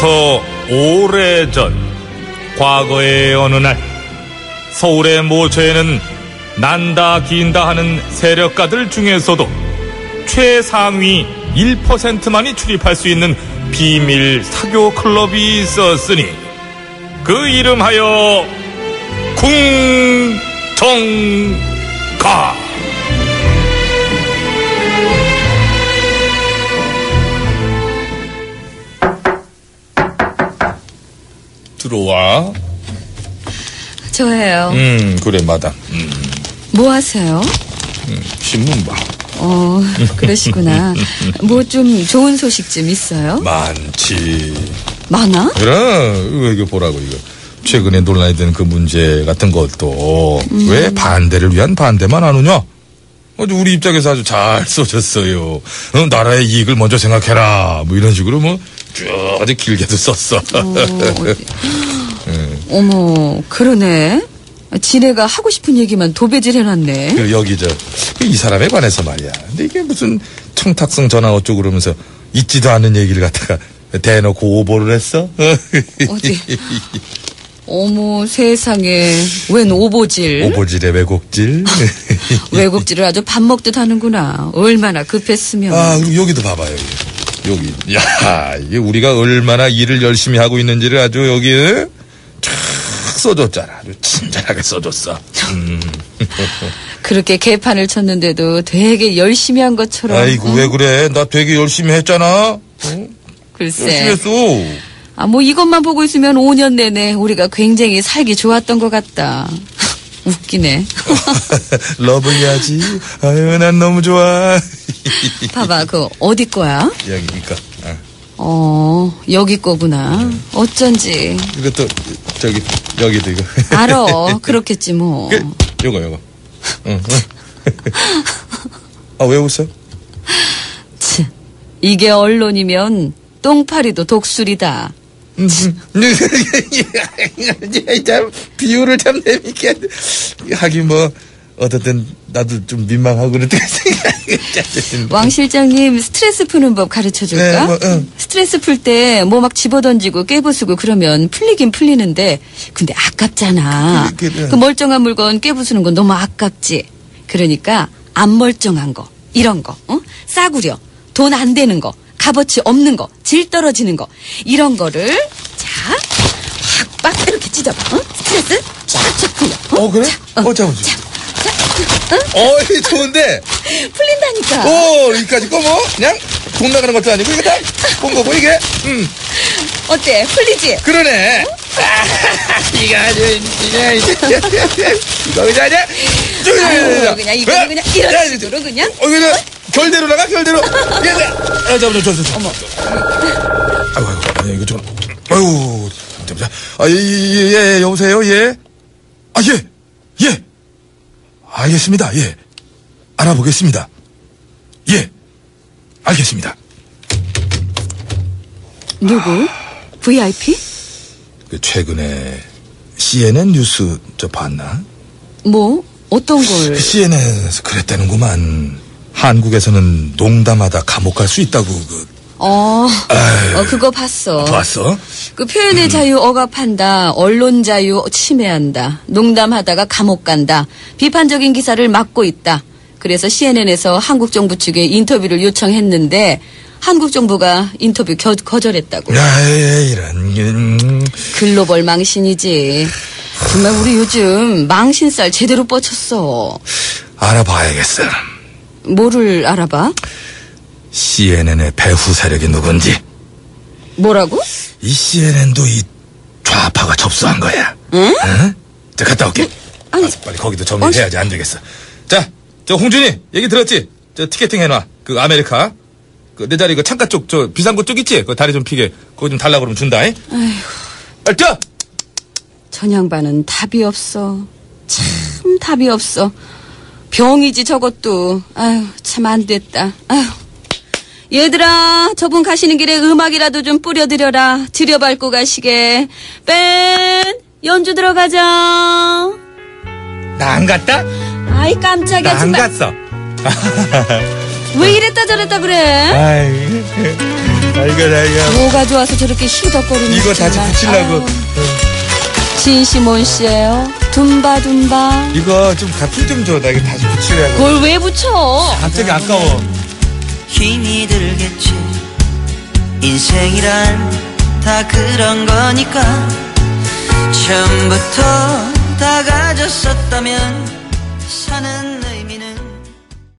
지금으로부터 오래전 과거의 어느 날 서울의 모처에는 난다 긴다 하는 세력가들 중에서도 최상위 1%만이 출입할 수 있는 비밀 사교 클럽이 있었으니 그 이름하여 궁정가 들어와 저예요. 음 그래 마담 음, 뭐 하세요? 신문 봐 어, 그러시구나. 뭐 좀 좋은 소식 좀 있어요? 많지 많아? 그래 이거 보라고 이거 최근에 논란이 된그 문제 같은 것도 왜 반대를 위한 반대만 하느냐 아주 우리 입장에서 아주 잘 써졌어요 어, 나라의 이익을 먼저 생각해라 뭐 이런 식으로 뭐 쭉 아주 길게도 썼어 어, 어디. 어머, 그러네. 지네가 하고 싶은 얘기만 도배질 해놨네. 그 여기 저 이 사람에 관해서 말이야 근데 이게 무슨 청탁성 전화 어쩌고 그러면서 있지도 않은 얘기를 갖다가 대놓고 오보를 했어 어디? 어머, 세상에. 웬 오보질? 오보질의 왜곡질 외국질을 아주 밥 먹듯 하는구나. 얼마나 급했으면. 아, 여기도 봐봐요. 여기. 여기. 야, 이게 우리가 얼마나 일을 열심히 하고 있는지를 아주 여기 쫙 써줬잖아. 아주 친절하게 써줬어. 음. 그렇게 개판을 쳤는데도 되게 열심히 한 것처럼. 아이고, 응? 왜 그래? 나 되게 열심히 했잖아. 어? 열심히 글쎄. 했어. 아, 뭐 이것만 보고 있으면 5년 내내 우리가 굉장히 살기 좋았던 것 같다. 웃기네. 러블리하지? 아유, 난 너무 좋아. 봐봐, 그 어디 거야? 여기, 이거. 아, 어, 여기 거구나. 어쩐지. 이것도, 저기, 여기도 이거. 알아. 그렇겠지 뭐. 그, 요거, 요거. 응, 응. 아, 왜 웃어? 치, 이게 언론이면 똥파리도 독수리다. 참 비유를 참 재밌게 하긴 뭐 어쨌든 나도 좀 민망하고 그럴 때가 생각이 왕 실장님 스트레스 푸는 법 가르쳐 줄까? 네, 뭐, 응. 스트레스 풀 때 뭐 막 집어던지고 깨부수고 그러면 풀리긴 풀리는데 근데 아깝잖아. 그, 그, 응. 그 멀쩡한 물건 깨부수는 건 너무 아깝지. 그러니까 안 멀쩡한 거 이런 거 어? 싸구려 돈 안 되는 거 값어치 없는 거 질 떨어지는 거 이런 거를 자 확빡 이렇게 찢어봐. 어? 스트레스 쫙쫙 풀려. 어 그래? 자, 어 잠깐만 어 이게 좋은데 풀린다니까. 오 여기까지 꺼뭐 그냥 돈 나가는 것도 아니고 이게 다본 거고 이게 음 어때? 풀리지? 그러네 아, 이거 아주 그냥 이거 그냥 아유, 그냥 이거는 그냥 이런 식으로 그냥 어 그냥 결대로 나가 결대로 예, 아 잠깐만 저. 어머. 아이고, 아이고, 이거 좀, 아이고, 잠깐만. 아, 예, 예, 예, 여보세요, 예? 아, 예, 예. 알겠습니다, 예. 알아보겠습니다. 예, 알겠습니다. 누구? VIP? 그 최근에 CNN 뉴스 저 봤나? 뭐? 어떤 걸? CNN에서 그랬다는구만. 한국에서는 농담하다 감옥 갈 수 있다고, 그, 어, 어, 그거 봤어. 봤어? 그 표현의 자유 억압한다. 언론 자유 침해한다. 농담하다가 감옥 간다. 비판적인 기사를 막고 있다. 그래서 CNN에서 한국 정부 측에 인터뷰를 요청했는데 한국 정부가 인터뷰 겨- 거절했다고. 야, 이런, 음, 글로벌 망신이지. 정말 우리 요즘 망신살 제대로 뻗쳤어. 알아봐야겠어. 뭐를 알아봐? CNN의 배후 세력이 누군지. 뭐라고? 이 CNN도 이 좌파가 접수한 거야. 응? 응? 자, 갔다 올게. 아니. 알았어, 빨리 거기도 정리해야지, 안 되겠어. 자, 저 홍준이, 얘기 들었지? 저 티켓팅 해놔. 그 아메리카. 그 내 자리 그 창가 쪽, 저 비상구 쪽 있지? 그 다리 좀 피게. 그거 좀 달라고 그러면 준다, 잉? 아휴. 빨리 뛰어! 전양반은 답이 없어. 참 답이 없어. 병이지 저것도. 아유 참 안 됐다. 아유. 얘들아 저분 가시는 길에 음악이라도 좀 뿌려드려라. 들여밟고 가시게. 뺀 연주 들어가자. 나 안 갔다? 아이 깜짝이야 나 안 정말. 갔어. 왜 이랬다 저랬다 그래? 아이. 아이고 나야 뭐가 좋아서 저렇게 희덕거리는 이거 다시 붙이려고 진시몬 씨예요. 둠바 둠바. 이거 좀 가풀 좀줘 나 이거 다시 붙이려고 그걸 왜 붙여? 갑자기 아까워 힘이 들겠지 인생이란 다 그런 거니까 처음부터 다 가졌었다면 사는